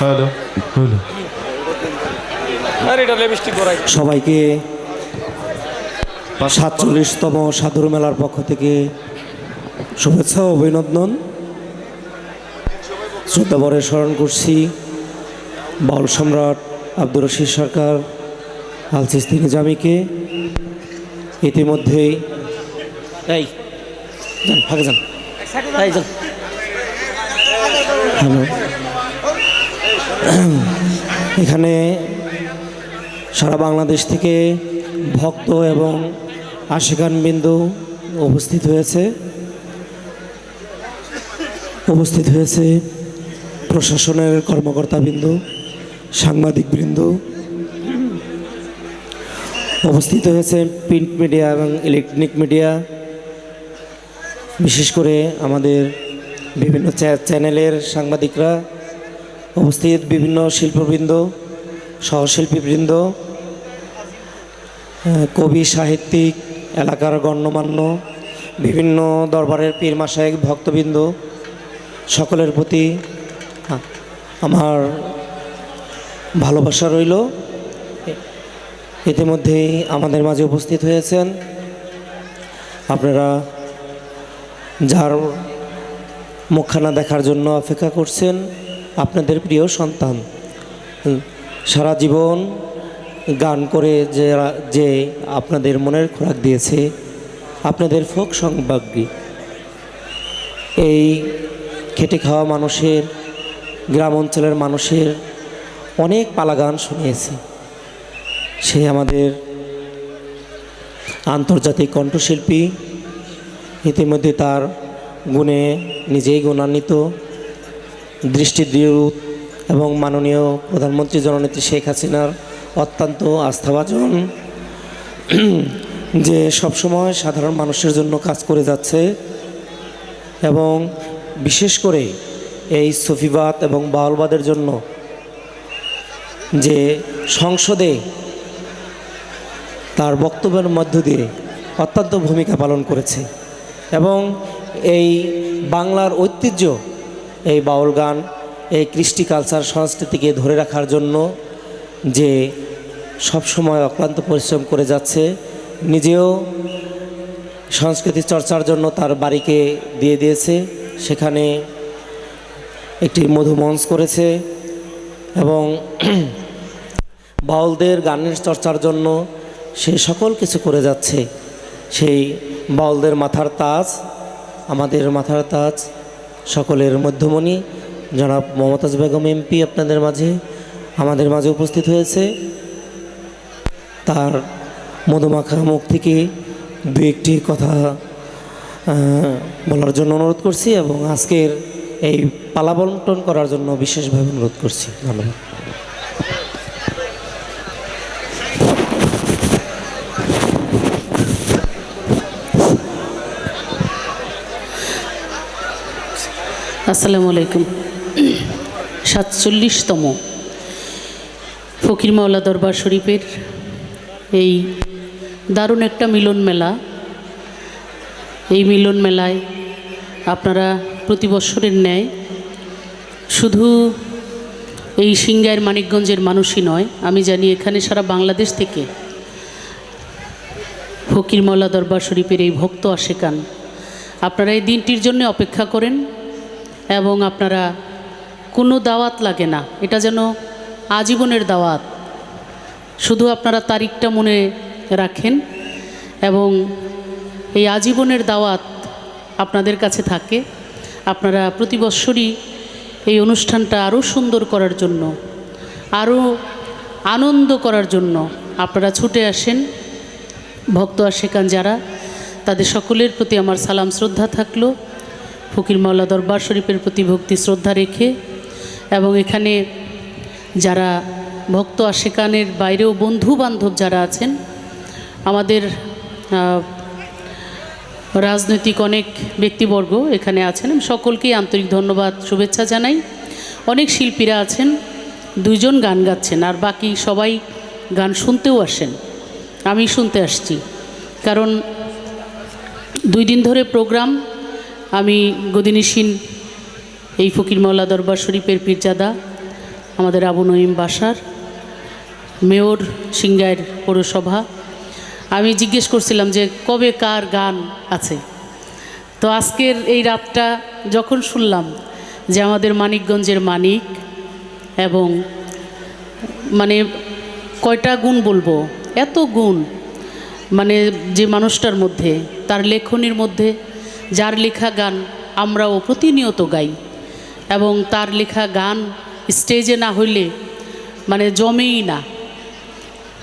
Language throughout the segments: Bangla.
হ্যালো আরে এটা লিপস্টিক করাই সবাইকে সাতচল্লিশতম সাধুর মেলার পক্ষ থেকে শুভেচ্ছা ও অভিনন্দন। শ্রদ্ধাভরে স্মরণ করছি বাউল সম্রাট আব্দুর রশিদ সরকার আলসিস্তি নিজামীকে ইতিমধ্যেই এই, যান, ফাঁকে যান। এই, যান। হ্যালো। এখানে সারা বাংলাদেশ থেকে ভক্ত এবং আশিকান বিন্দু উপস্থিত হয়েছে। উপস্থিত হয়েছে প্রশাসনের কর্মকর্তা বিন্দু সাংবাদিক বৃন্দ উপস্থিত হয়েছে প্রিন্ট মিডিয়া এবং ইলেকট্রনিক মিডিয়া। বিশেষ করে আমাদের বিভিন্ন চ্যা- চ্যানেলের সাংবাদিকরা উপস্থিত, বিভিন্ন শিল্পবৃন্দ, সহশিল্পীবৃন্দ কবি, সাহিত্যিক, এলাকার গণ্যমান্য, বিভিন্ন দরবারের পীর মাসায়িক ভক্তবৃন্দ, সকলের প্রতি আমার ভালোবাসা রইল। ইতিমধ্যেই আমাদের মাঝে উপস্থিত হয়েছেন। আপনারা যার মুখখানা দেখার জন্য অপেক্ষা করছেন, আপনাদের প্রিয় সন্তান। সারা জীবন গান করে যে যে আপনাদের মনের খোরাক দিয়েছে, আপনাদের ফোক সংবাগ্রী এই খেটে খাওয়া মানুষের, গ্রাম অঞ্চলের মানুষের অনেক পালা গান শুনিয়েছে। সে আমাদের আন্তর্জাতিক কণ্ঠশিল্পী। ইতিমধ্যে তার গুণে নিজেই গুণান্বিত। দৃষ্টি দৃঢ় এবং মাননীয় প্রধানমন্ত্রী জননেত্রী শেখ হাসিনার অত্যন্ত আস্থাভাজন। যে সবসময় সাধারণ মানুষের জন্য কাজ করে যাচ্ছে এবং বিশেষ করে এই সফিবাদ এবং বাউলবাদের জন্য যে সংসদে তার বক্তব্যের মধ্য দিয়ে অত্যন্ত ভূমিকা পালন করেছে। এবং এই বাংলার ঐতিহ্য, এই বাউল গান, এই কৃষ্টি কালচার সংস্কৃতিকে ধরে রাখার জন্য যে সব সময় অক্লান্ত পরিশ্রম করে যাচ্ছে, নিজেও সংস্কৃতি চর্চার জন্য তার বাড়িকে দিয়ে দিয়েছে। সেখানে একটি মধুমঞ্চ করেছে এবং বাউলদের গানের চর্চার জন্য সে সকল কিছু করে যাচ্ছে। সেই বাউলদের মাথার তাজ, আমাদের মাথার তাজ, সকলের মধ্যমণি, জনাব মমতাজ বেগম এমপি আপনাদের মাঝে, আমাদের মাঝে উপস্থিত হয়েছে। তার মধুমাখা মুখ থেকে দু একটি কথা বলার জন্য অনুরোধ করছি এবং আজকের এই পালা বন্টন করার জন্য বিশেষভাবে অনুরোধ করছি। ধন্যবাদ। আসসালামু আলাইকুম। সাতচল্লিশতম ফকির মাওলা দরবার শরীফের এই দারুণ একটা মিলন মেলা। এই মিলন মেলায় আপনারা প্রতি বৎসরের ন্যায় শুধু এই সিঙ্গাইয়ের মানিকগঞ্জের মানুষই নয়, আমি জানি এখানে সারা বাংলাদেশ থেকে ফকির মাওলা দরবার শরীফের এই ভক্ত আশেকান আপনারা এই দিনটির জন্য অপেক্ষা করেন এবং আপনারা কোনো দাওয়াত লাগে না। এটা যেন আজীবনের দাওয়াত। শুধু আপনারা তারিখটা মনে রাখেন এবং এই আজীবনের দাওয়াত আপনাদের কাছে থাকে। আপনারা প্রতি বৎসরই এই অনুষ্ঠানটা আরও সুন্দর করার জন্য, আরও আনন্দ করার জন্য আপনারা ছুটে আসেন। ভক্ত আশেকান যারা, তাদের সকলের প্রতি আমার সালাম, শ্রদ্ধা থাকল। ফকির মাওলা দরবার শরীফের প্রতি ভক্তি, শ্রদ্ধা রেখে এবং এখানে যারা ভক্ত আশেকানের বাইরেও বন্ধু বান্ধব যারা আছেন, আমাদের রাজনৈতিক অনেক ব্যক্তিবর্গ এখানে আছেন। সকলকেই আন্তরিক ধন্যবাদ, শুভেচ্ছা জানাই। অনেক শিল্পীরা আছেন, দুইজন গান গাচ্ছেন আর বাকি সবাই গান শুনতেও আসেন। আমি শুনতে আসছি। কারণ দুই দিন ধরে প্রোগ্রাম আমি গদিনিসীন এই ফকির দরবার শরীফের পীরজাদা, আমাদের আবু নঈম বাসার মেয়র সিংগাইর পৌরসভা। আমি জিজ্ঞেস করছিলাম যে কবে কার গান আছে? তো আজকের এই রাতটা যখন শুনলাম যে আমাদের মানিকগঞ্জের মানিক এবং মানে কয়টা গুণ বলব? এত গুণ। মানে যে মানুষটার মধ্যে, তার লেখনির মধ্যে যার লেখা গান আমরাও প্রতিনিয়ত গাই। এবং তার লেখা গান স্টেজে না হইলে মানে জমেই না।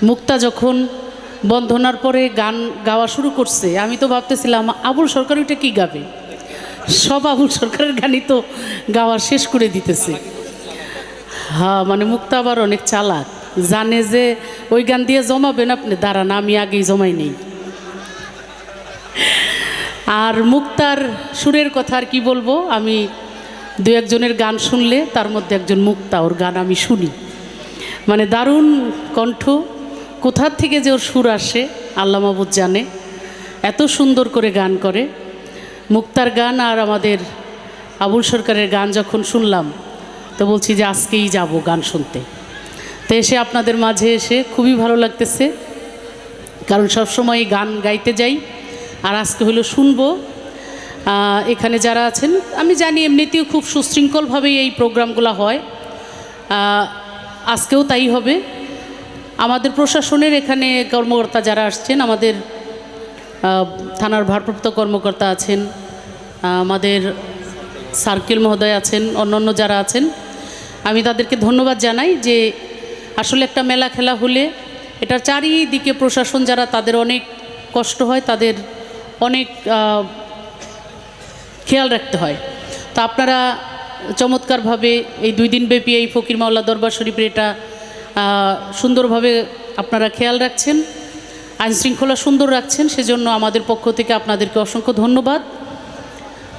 মুক্তা যখন বন্ধনার পরে গান গাওয়া শুরু করছে, আমি তো ভাবতেছিলাম, আবুল সরকার ওইটা কী গাবে? সব আবুল সরকারের গানই তো গাওয়া শেষ করে দিতেছে। হ্যাঁ মানে মুক্তা আবার অনেক চালাক। জানে যে ওই গান দিয়ে জমাবেন আপনি, দাঁড়ান, আমি আগেই জমাই নেই। আর মুক্তার সুরের কথা আর কি বলব? আমি দু একজনের গান শুনলে তার মধ্যে একজন মুক্তা, ওর গান আমি শুনি। মানে দারুণ কণ্ঠ। কোথার থেকে যে ওর সুর আসে, আল্লাহ মাহবুদ জানে। এত সুন্দর করে গান করে। মুক্তার গান আর আমাদের আবুল সরকারের গান যখন শুনলাম, তো বলছি যে আজকেই যাব গান শুনতে। তো এসে আপনাদের মাঝে এসে খুবই ভালো লাগতেছে। কারণ সবসময় গান গাইতে যাই। আর আজকে হলো শুনব। এখানে যারা আছেন, আমি জানি এমনিতেও খুব সুশৃঙ্খলভাবেই এই প্রোগ্রামগুলো হয়। আজকেও তাই হবে। আমাদের প্রশাসনের এখানে কর্মকর্তা যারা আসছেন, আমাদের থানার ভারপ্রাপ্ত কর্মকর্তা আছেন আমাদের সার্কেল মহোদয় আছেন, অন্যান্য যারা আছেন, আমি তাদেরকে ধন্যবাদ জানাই যে আসলে একটা মেলা খেলা হলে এটার চারিদিকে প্রশাসন যারা তাদের অনেক কষ্ট হয়, তাদের অনেক খেয়াল রাখতে হয়। তো আপনারা চমৎকারভাবে এই দুই দিন ব্যাপী এই ফকির মাওলা দরবার শরীফের এটা সুন্দরভাবে আপনারা খেয়াল রাখছেন আইনশৃঙ্খলা সুন্দর রাখছেন, সেজন্য আমাদের পক্ষ থেকে আপনাদেরকে অসংখ্য ধন্যবাদ।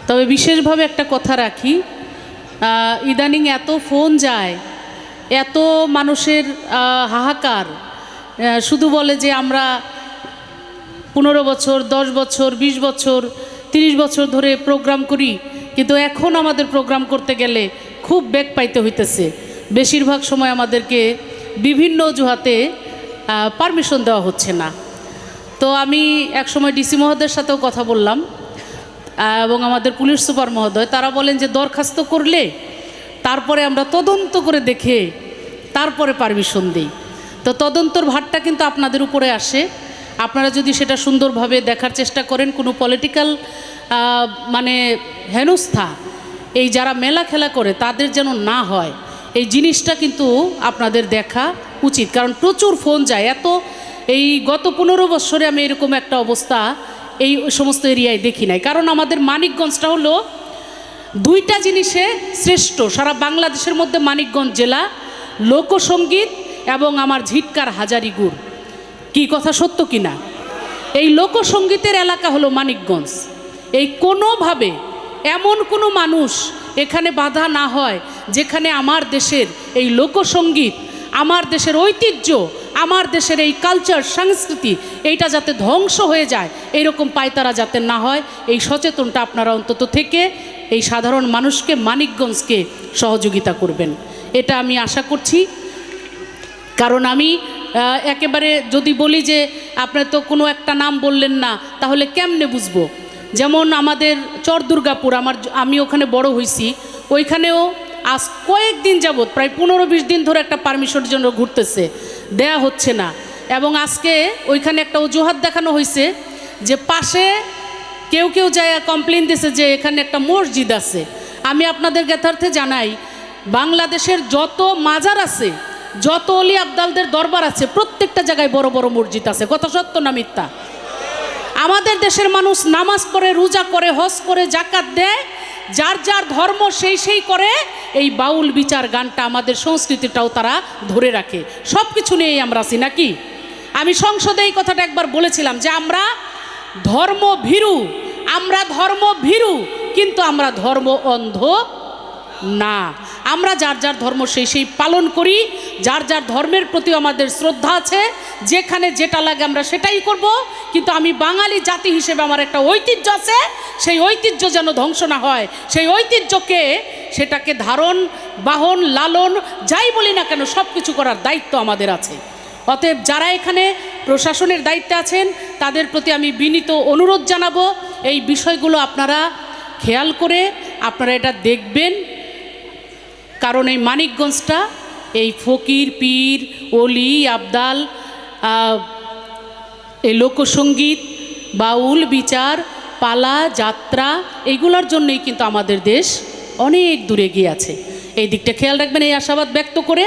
তবে বিশেষভাবে একটা কথা রাখি ইদানিং এত ফোন যায়, এত মানুষের হাহাকার শুধু বলে যে আমরা পনেরো বছর, দশ বছর ২০ বছর ৩০ বছর ধরে প্রোগ্রাম করি, কিন্তু এখন আমাদের প্রোগ্রাম করতে গেলে খুব বেগ পাইতে হইতেছে। বেশিরভাগ সময় আমাদেরকে বিভিন্ন অজুহাতে পারমিশন দেওয়া হচ্ছে না। তো আমি এক সময় ডিসি মহোদয়ের সাথেও কথা বললাম এবং আমাদের পুলিশ সুপার মহোদয়, তারা বলেন যে দরখাস্ত করলে তারপরে আমরা তদন্ত করে দেখে তারপরে পারমিশন দিই। তো তদন্তর ভারটা কিন্তু আপনাদের উপরে আসে। আপনারা যদি সেটা সুন্দরভাবে দেখার চেষ্টা করেন, কোনো পলিটিক্যাল মানে হেনস্থা, এই যারা মেলা খেলা করে তাদের যেন না হয়, এই জিনিসটা কিন্তু আপনাদের দেখা উচিত। কারণ প্রচুর ফোন যায়, এত এই গত পনেরো বছরে আমি এরকম একটা অবস্থা এই সমস্ত এরিয়ায় দেখি নাই। কারণ আমাদের মানিকগঞ্জটা হলো দুইটা জিনিসে শ্রেষ্ঠ। সারা বাংলাদেশের মধ্যে মানিকগঞ্জ জেলা লোকসঙ্গীত এবং আমার ঝিটকার হাজারি গুড় কি কথা সত্য কি না এই লোকসঙ্গীতের এলাকা হলো মানিকগঞ্জ। এই কোনোভাবে এমন কোনো মানুষ এখানে বাধা না হয় যেখানে আমার দেশের এই লোকসঙ্গীত আমার দেশের ঐতিহ্য, আমার দেশের এই কালচার সংস্কৃতি, এইটা যাতে ধ্বংস হয়ে যায়, এইরকম পায়তারা যাতে না হয়, এই সচেতনটা আপনারা অন্তত থেকে এই সাধারণ মানুষকে মানিকগঞ্জকে সহযোগিতা করবেন। এটা আমি আশা করছি। কারণ আমি একেবারে যদি বলি যে আপনার তো কোনো একটা নাম বললেন না, তাহলে কেমনে বুঝব? যেমন আমাদের চর দুর্গাপুর আমার আমি ওখানে বড় হয়েছি ওইখানেও আজ কয়েকদিন যাবৎ, প্রায় পনেরো বিশ দিন ধরে একটা পারমিশনের জন্য ঘুরতেছে, দেয়া হচ্ছে না। এবং আজকে ওইখানে একটা অজুহাত দেখানো হয়েছে যে পাশে কেউ কেউ যায় কমপ্লেন দিছে যে এখানে একটা মসজিদ আছে। আমি আপনাদের জ্ঞাতার্থে জানাই, বাংলাদেশের যত মাজার আছে যত অলি আবদালদের দরবার আছে, প্রত্যেকটা জায়গায় বড় বড় মসজিদ আছে। কথা সত্য না মিথ্যা? আমাদের দেশের মানুষ নামাজ পড়ে, রোজা করে, হজ করে জাকাত দেয়, যার যার ধর্ম সেই সেই করে, এই বাউল বিচার গানটা আমাদের সংস্কৃতিটাও তারা ধরে রাখে। সব কিছু নিয়েই আমরা আছি, নাকি? আমি সংসদে এই কথাটা একবার বলেছিলাম যে আমরা ধর্ম ভীরু আমরা ধর্ম ভীরু কিন্তু আমরা ধর্ম অন্ধ না। আমরা যার যার ধর্ম সেই সেই পালন করি, যার যার ধর্মের প্রতি আমাদের শ্রদ্ধা আছে, যেখানে যেটা লাগে আমরা সেটাই করব। কিন্তু আমি বাঙালি জাতি হিসেবে আমার একটা ঐতিহ্য আছে, সেই ঐতিহ্য যেন ধ্বংস না হয়। সেই ঐতিহ্যকে, সেটাকে ধারণ, বাহন, লালন, যাই বলি না কেন সব কিছু করার দায়িত্ব আমাদের আছে। অতএব যারা এখানে প্রশাসনের দায়িত্বে আছেন, তাদের প্রতি আমি বিনীত অনুরোধ জানাব। এই বিষয়গুলো আপনারা খেয়াল করে আপনারা এটা দেখবেন কারণ এই মানিকগঞ্জটা এই ফকির, পীর অলি আবদাল এই লোকসঙ্গীত বাউল, বিচার, পালা, যাত্রা এইগুলোর জন্যই কিন্তু আমাদের দেশ অনেক দূরে গিয়ে আছে। এই দিকটা খেয়াল রাখবেন, এই আশাবাদ ব্যক্ত করে,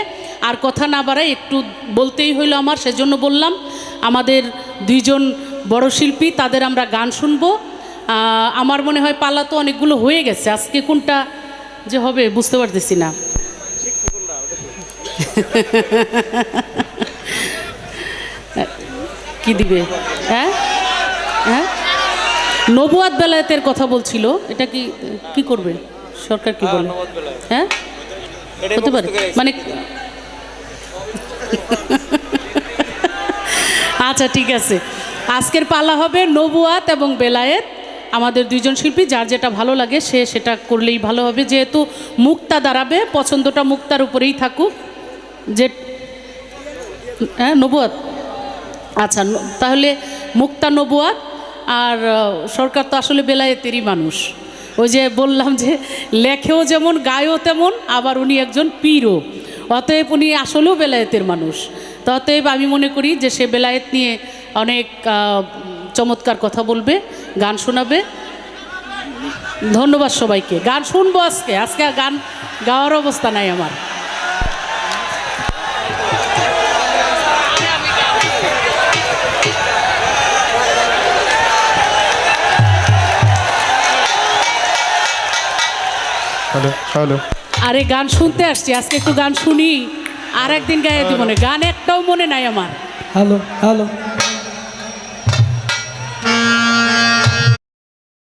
আর কথা না বাড়াই একটু বলতেই হইল আমার, সেজন্য বললাম, আমাদের দুইজন বড় শিল্পী, তাদের আমরা গান শুনব। আমার মনে হয় পালা তো অনেকগুলো হয়ে গেছে, আজকে কোনটা যে হবে বুঝতে পারতেছি না। কি দিবে? হ্যাঁ? হ্যাঁ? নবুয়াদ বেলায়েতের কথা বলছিল এটা কি কি করবে? সরকার কি বলে? হ্যাঁ? হতে পারে। মানে আচ্ছা ঠিক আছে। আজকের পালা হবে নবুয়াত এবং বেলায়েত। আমাদের দুইজন শিল্পী যার যেটা ভালো লাগে সে সেটা করলেই ভালো হবে। যেহেতু মুক্তা দাঁড়াবে পছন্দটা মুক্তার উপরেই থাকুক। যে হ্যাঁ নবুয়াত। আচ্ছা তাহলে মুক্তা নবুয়াত আর সরকার তো আসলে বেলায়েতেরই মানুষ। ওই যে বললাম যে, লেখেও যেমন, গায়েও তেমন, আবার উনি একজন পীরও। অতএব উনি আসলেও বেলায়েতের মানুষ। তো অতএব আমি মনে করি যে, সে বেলায়েত নিয়ে অনেক চমৎকার কথা বলবে, গান শোনাবে। ধন্যবাদ সবাইকে। গান শুনব আজকে। আজকে গান গাওয়ার অবস্থা নাই আমার। হ্যালো। আরে গান শুনতে আসছি আজকে একটু গান শুনি। আর একদিন গায়ে দিব মনে গান একটাও মনে নাই আমার। Hello hello.